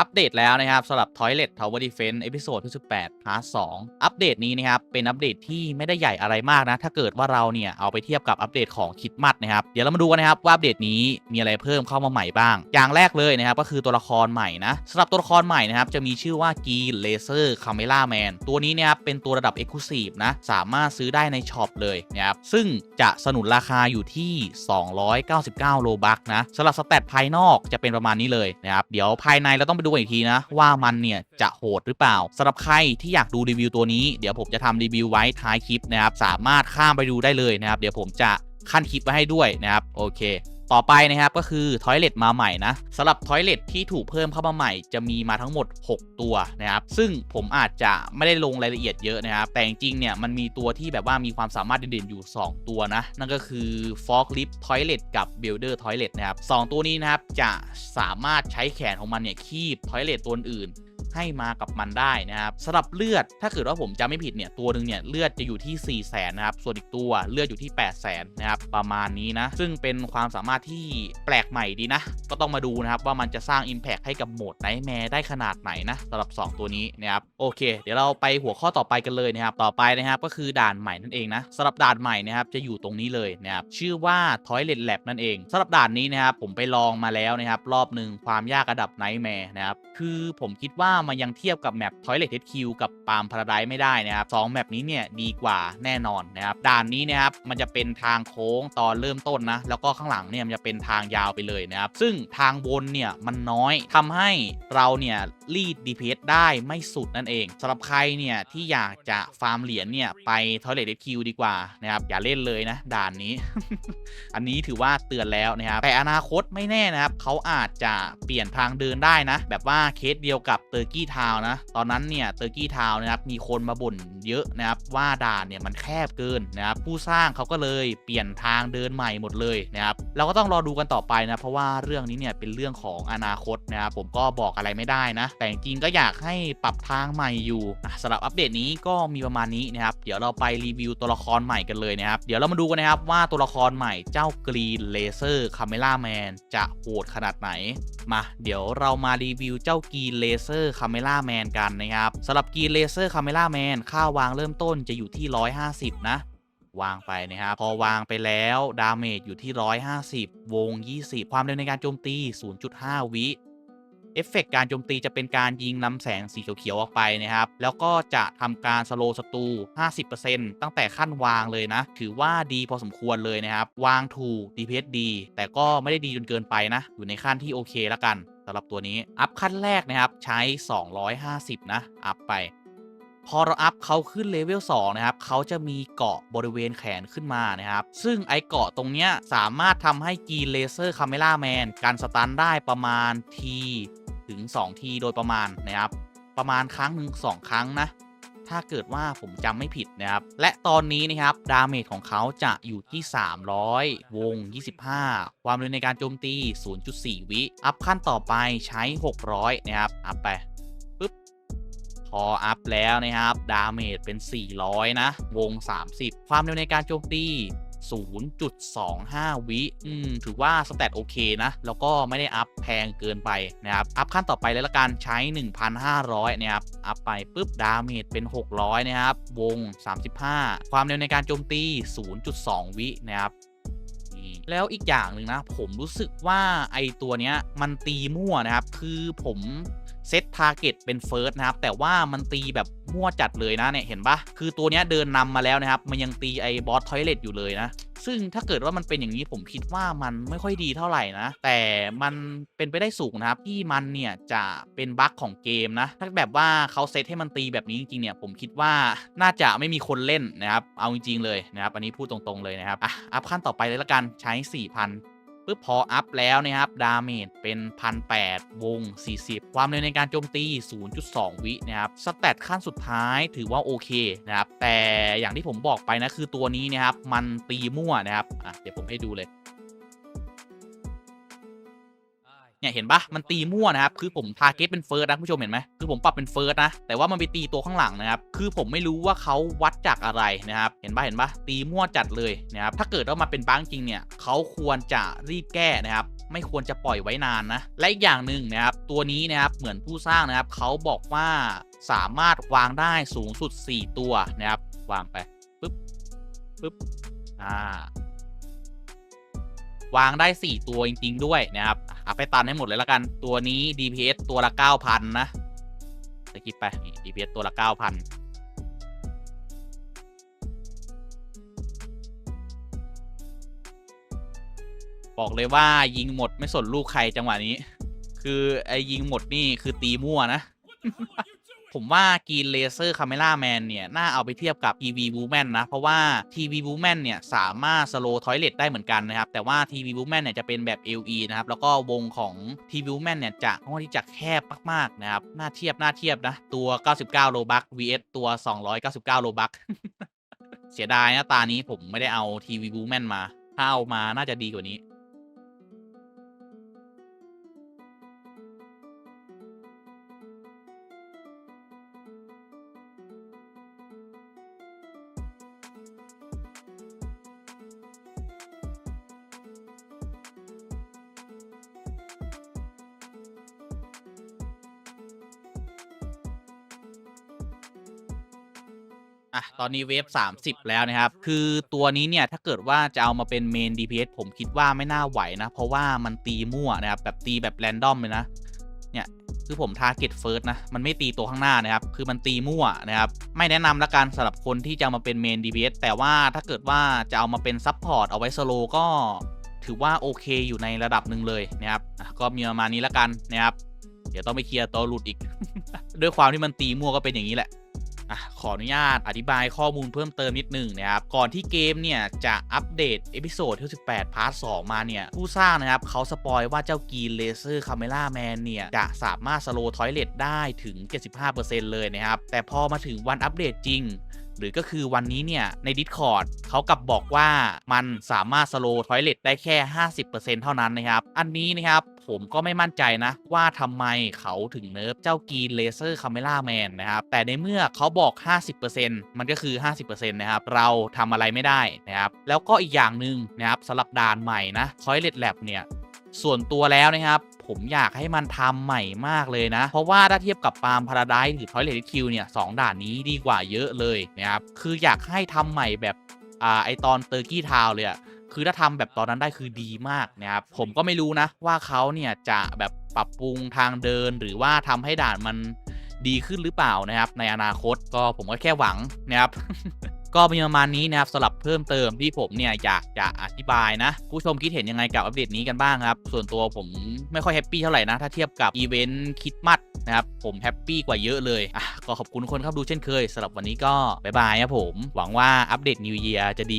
อัปเดตแล้วนะครับสำหรับ Toilet Tower Defense เอพิโซดที่18พาร์ท2อัปเดตนี้นะครับ เป็นอัปเดตที่ไม่ได้ใหญ่อะไรมากนะ ถ้าเกิดว่าเราเนี่ยเอาไปเทียบกับอัปเดตของคิดมัดนะครับ เดี๋ยวเรามาดูกันนะครับว่าอัปเดตนี้มีอะไรเพิ่มเข้ามาใหม่บ้าง อย่างแรกเลยนะครับ ก็คือตัวละครใหม่นะสำหรับตัวละครใหม่นะครับ จะมีชื่อว่ากีเลเซอร์คาเมล่าแมนตัวนี้นะครับเป็นตัวระดับ Exclusive นะสามารถซื้อได้ในช็อปเลยนะครับซึ่งจะสนุนราคาอยู่ที่ 299โลบักนะสำหรับสเตตภายนอกจะเป็นประมาณนี้เลยนะครับเดี๋ยวภายในเราต้องไปดูกันอีกทีนะว่ามันเนี่ยจะโหดหรือเปล่าสำหรับใครที่อยากดูรีวิวตัวนี้เดี๋ยวผมจะทำรีวิวไว้ท้ายคลิปนะครับสามารถข้ามไปดูได้เลยนะครับเดี๋ยวผมจะขั้นคลิปไว้ให้ด้วยนะครับโอเค ต่อไปนะครับก็คือทอยเลทมาใหม่นะสำหรับทอยเลทที่ถูกเพิ่มเข้ามาใหม่จะมีมาทั้งหมด 6 ตัวนะครับซึ่งผมอาจจะไม่ได้ลงรายละเอียดเยอะนะครับแต่จริงเนี่ยมันมีตัวที่แบบว่ามีความสามารถเด่นๆอยู่ 2 ตัวนะนั่นก็คือ Fog Lift Toilet กับ Builder Toilet นะครับสตัวนี้นะครับจะสามารถใช้แขนของมันเนี่ยคีบ Toilet ตัวอื่น ให้มากับมันได้นะครับสำหรับเลือดถ้าเกิดว่าผมจำไม่ผิดเนี่ยตัวหนึ่งเนี่ยเลือดจะอยู่ที่4 0 0แสนนะครับส่วนอีกตัวเลือดอยู่ที่8 0 0แสนนะครับประมาณนี้นะซึ่งเป็นความสามารถที่แปลกใหม่ดีนะ ก็ต้องมาดูนะครับว่ามันจะสร้าง Impact ให้กับโหมดไนท์แมร์ได้ขนาดไหนนะสำหรับ 2 ตัวนี้นะครับโอเค เดี๋ยวเราไปหัวข้อต่อไปกันเลยนะครับต่อไปนะครับก็คือด่านใหม่นั่นเองนะสำหรับด่านใหม่นะครับจะอยู่ตรงนี้เลยนะครับชื่อว่า Toilet Lab นั่นเองสำหรับด่านนี้นะครับผมไปลองมาแล้วนะครับรอบหนึ่งความยากระดับไนท์แมร์นะครับคือผมคิดว่ามันยังเทียบกับแมป Toilet HQ กับปาล์มพาราไดไม่ได้นะครับสองแมปนี้เนี่ยดีกว่าแน่นอนนะครับด่านนี้นะครับมันจะเป็นทางโค้งตอนเริ่มต้นนะแล้วก็ข้างหลังเนี่ยมันจะเป็นทางยาวไปเลยนะครับซึ่งทางวนเนี่ยมันน้อยทำให้เราเนี่ยรีด DPS ได้ไม่สุดนั่นเองสำหรับใครเนี่ยที่อยากจะฟาร์มเหรียญเนี่ยไป Toilet HQ ดีกว่านะครับอย่าเล่นเลยนะด่านนี้ อันนี้ถือว่าเตือนแล้วนะครับแต่อนาคตไม่แน่นะครับเขาอาจจะเปลี่ยนทางเดินได้นะ แบบว่าเคสเดียวกับเตอร์กี้ทาวนะ ตอนนั้นเนี่ยเตอร์กี้ทาวนะครับมีคนมาบ่นเยอะนะครับว่าด่านเนี่ยมันแคบเกินนะครับผู้สร้างเขาก็เลยเปลี่ยนทางเดินใหม่หมดเลยนะครับเราก็ต้องรอดูกันต่อไปนะเพราะว่าเรื่องนี้เนี่ยเป็นเรื่องของอนาคตนะครับผมก็บอกอะไรไม่ได้นะ แต่จริงก็อยากให้ปรับทางใหม่อยู่อะสำหรับอัปเดตนี้ก็มีประมาณนี้นะครับเดี๋ยวเราไปรีวิวตัวละครใหม่กันเลยนะครับเดี๋ยวเรามาดูกันนะครับว่าตัวละครใหม่เจ้ากรีนเลเซอร์คาเมล่าแมนจะโหดขนาดไหนมา เดี๋ยวเรามารีวิวเจ้ากรีนเลเซอร์คาเมล่าแมนกันนะครับสำหรับกีเลเซอร์คาเมล่าแมนค่าวางเริ่มต้นจะอยู่ที่ 150 นะ วางไปนะครับ พอวางไปแล้วดาเมจอยู่ที่ 150 วง 20 ความเร็วในการโจมตี 0.5 วิเอฟเฟกต์การโจมตีจะเป็นการยิงนำแสงสีเขียวๆออกไปนะครับ แล้วก็จะทำการสโลว์ศัตรู50%ตั้งแต่ขั้นวางเลยนะ ถือว่าดีพอสมควรเลยนะครับ วางถูก DPS ดี แต่ก็ไม่ได้ดีจนเกินไปนะ อยู่ในขั้นที่โอเคแล้วกันำหรับตัวนี้ อัพขั้นแรกนะครับใช้ 250 นะ อัพไป พอเราอัพเขาขึ้นเลเวล2นะครับเขาจะมีเกาะบริเวณแขนขึ้นมานะครับ ซึ่งไอเกาะตรงเนี้ยสามารถทำให้กีเลเซอร์คาเมล่าแมนการสตันได้ประมาณทีถึง 2 ทีโดยประมาณนะครับ ประมาณครั้งหนึ่ง2ครั้งนะ ถ้าเกิดว่าผมจำไม่ผิดนะครับ และตอนนี้นะครับดาเมจของเขาจะอยู่ที่ 300 วง 25 ความเร็วในการโจมตี 0.4 วิ อัพขั้นต่อไปใช้ 600 นะครับ อัพไปปึ๊บพออัพแล้วนะครับ ดาเมจเป็น 400 นะ วง 30 ความเร็วในการโจมตี 0.25 วิอืมถือว่าสแตทโอเคนะ แล้วก็ไม่ได้อัพแพงเกินไปนะครับ อัพขั้นต่อไปเลยละกันใช้ 1,500 นะครับ อัพไปปุ๊บ ดาเมจเป็น 600 นะครับ วง 35 ความเร็วในการโจมตี 0.2 วินะครับแล้วอีกอย่างหนึ่งนะ ผมรู้สึกว่าไอตัวเนี้ยมันตีมั่วนะครับ คือผม เซตทาร์เก็ตเป็นเฟิร์สนะครับ แต่ว่ามันตีแบบมั่วจัดเลยนะเนี่ยเห็นปะคือตัวเนี้ยเดินนำมาแล้วนะครับ มันยังตีไอ้บอสทอยเลตอยู่เลยนะซึ่งถ้าเกิดว่ามันเป็นอย่างนี้ผมคิดว่ามันไม่ค่อยดีเท่าไหร่นะ แต่มันเป็นไปได้สูงนะครับ ที่มันเนี่ยจะเป็นบั๊กของเกมนะ ถ้าแบบว่าเขาเซตให้มันตีแบบนี้จริงๆเนี่ยผมคิดว่าน่าจะไม่มีคนเล่นนะครับ เอาจริงๆเลยนะครับ อันนี้พูดตรงๆเลยนะครับอะอัพขั้นต่อไปเลยละกันใช้ 4,000 ปึ๊บพออัพแล้วนะครับ ดาเมจเป็นพันแปดวง 40 ความเร็วในการโจมตี 0.2 วินะครับ สแตทขั้นสุดท้ายถือว่าโอเคนะครับ แต่อย่างที่ผมบอกไปนะคือตัวนี้นะครับ มันตีมั่วนะครับ อะเดี๋ยวผมให้ดูเลย เนี่ยเห็นปะมันตีมั่วนะครับ คือผมทาร์เก็ตเป็นเฟิร์สนะผู้ชมเห็นไหมคือผมปรับเป็นเฟิร์สนะ แต่ว่ามันไปตีตัวข้างหลังนะครับ คือผมไม่รู้ว่าเขาวัดจากอะไรนะครับ เห็นปะเห็นปะตีมั่วจัดเลยนะครับ ถ้าเกิดว่ามาเป็นบังจริงเนี่ยเขาควรจะรีบแก้นะครับไม่ควรจะปล่อยไว้นานนะ และอีกอย่างหนึ่งนะครับ ตัวนี้นะครับเหมือนผู้สร้างนะครับเขาบอกว่าสามารถวางได้สูงสุด 4 ตัวนะครับ วางไปปึ๊บปึ๊บอ่าวางได้ 4 ตัวจริง ๆ ด้วยนะครับ เอาไปตันให้หมดเลยละกัน ตัวนี้ DPS ตัวละ 9,000 นะสกิปไป DPS ตัวละ 9,000บอกเลยว่ายิงหมดไม่สนลูกใครจังหวะนี้ คือไอ้ยิงหมดนี่คือตีมั่วนะ ผมว่ากีนเลเซอร์คาเมล่าแมนเนี่ย น่าเอาไปเทียบกับ TV w o m a n นะ เพราะว่า TV w o m a n เนี่ย สามารถสโลทอยเลตได้เหมือนกันนะครับ แต่ว่า TV w o m a n เนี่ย จะเป็นแบบ LE นะครับ แล้วก็วงของ TV w o m a n เนี่ย จะค่อนข้างที่จะแคบมากๆนะครับ น่าเทียบน่าเทียบนะ ตัว 99 โลบัก vs ตัว 299 โลบัก เสียดายนะตานี้ผมไม่ได้เอา TV w o m a n มา ถ้าเอามาน่าจะดีกว่านี้ อะ ตอนนี้เวฟ 30 แล้วนะครับ คือตัวนี้เนี่ย ถ้าเกิดว่าจะเอามาเป็นเมน DPS ผมคิดว่าไม่น่าไหวนะ เพราะว่ามันตีมั่วนะครับ แบบตีแบบแรนดอมเลยนะ เนี่ย คือผมทาร์เก็ตเฟิร์สนะ มันไม่ตีตัวข้างหน้านะครับ คือมันตีมั่วนะครับ ไม่แนะนำละกันสำหรับคนที่จะามาเป็นเมน DPS แต่ว่าถ้าเกิดว่าจะเอามาเป็นซับพอร์ตเอาไว้สโลก็ถือว่าโอเคอยู่ในระดับหนึ่งเลยนะครับ ก็มีประมาณนี้ละกันนะครับ เดี๋ยวต้องไปเคลียร์ตัวหลุดอีก ด้วยความที่มันตีมั่วก็เป็นอย่างนี้แหละ อะขออนุญาตอธิบายข้อมูลเพิ่มเติมนิดหนึ่งนะครับ ก่อนที่เกมเนี่ย จะอัปเดตเอพิโซดที่18พาร์ท2มาเนี่ย ผู้สร้างนะครับเขาสปอยว่าเจ้ากีนเลเซอร์คาเมล่าแมนเนี่ย จะสามารถสโลทอยเลตได้ถึง 75%เลยนะครับ แต่พอมาถึงวันอัปเดตจริงหรือก็คือวันนี้เนี่ย ใน Discord เขากลับบอกว่ามันสามารถสโลทอยเลตได้แค่ 50%เท่านั้นนะครับ อันนี้นะครับ ผมก็ไม่มั่นใจนะว่าทำไมเขาถึงเนิร์ฟเจ้ากีนเลเซอร์คาเมล่าแมนนะครับแต่ในเมื่อเขาบอก 50%มันก็คือ 50%นะครับเราทำอะไรไม่ได้นะครับแล้วก็อีกอย่างหนึ่งนะครับสำหรับด่านใหม่นะ Toilet Lab เนี่ยส่วนตัวแล้วนะครับผมอยากให้มันทำใหม่มากเลยนะ เพราะว่าถ้าเทียบกับปาล์มพาราไดหรือ Toilet Q เนี่ยสองด่านนี้ดีกว่าเยอะเลยนะครับคืออยากให้ทำใหม่แบบอ่าไอตอนเตอร์กี้ทาวเลยอะ คือถ้าทำแบบตอนนั้นได้คือดีมากนะครับผมก็ไม่รู้นะว่าเขาเนี่ยจะแบบปรับปรุงทางเดินหรือว่าทำให้ด่านมันดีขึ้นหรือเปล่านะครับ ในอนาคตก็ผมก็แค่หวังนะครับก็มีประมาณนี้นะครับสำหรับเพิ่มเติมที่ผมเนี่ยอยากจะอธิบายนะ ผู้ชมคิดเห็นยังไงกับอัปเดตนี้กันบ้างครับ ส่วนตัวผมไม่ค่อยแฮปปี้เท่าไหร่นะ ถ้าเทียบกับอีเวนต์คิดมัดนะครับ ผมแฮปปี้กว่าเยอะเลยอะก็ขอบคุณคนครับดูเช่นเคยสำหรับวันนี้ก็ บ๊ายบายครับผม หวังว่าอัปเดต New Year จะดี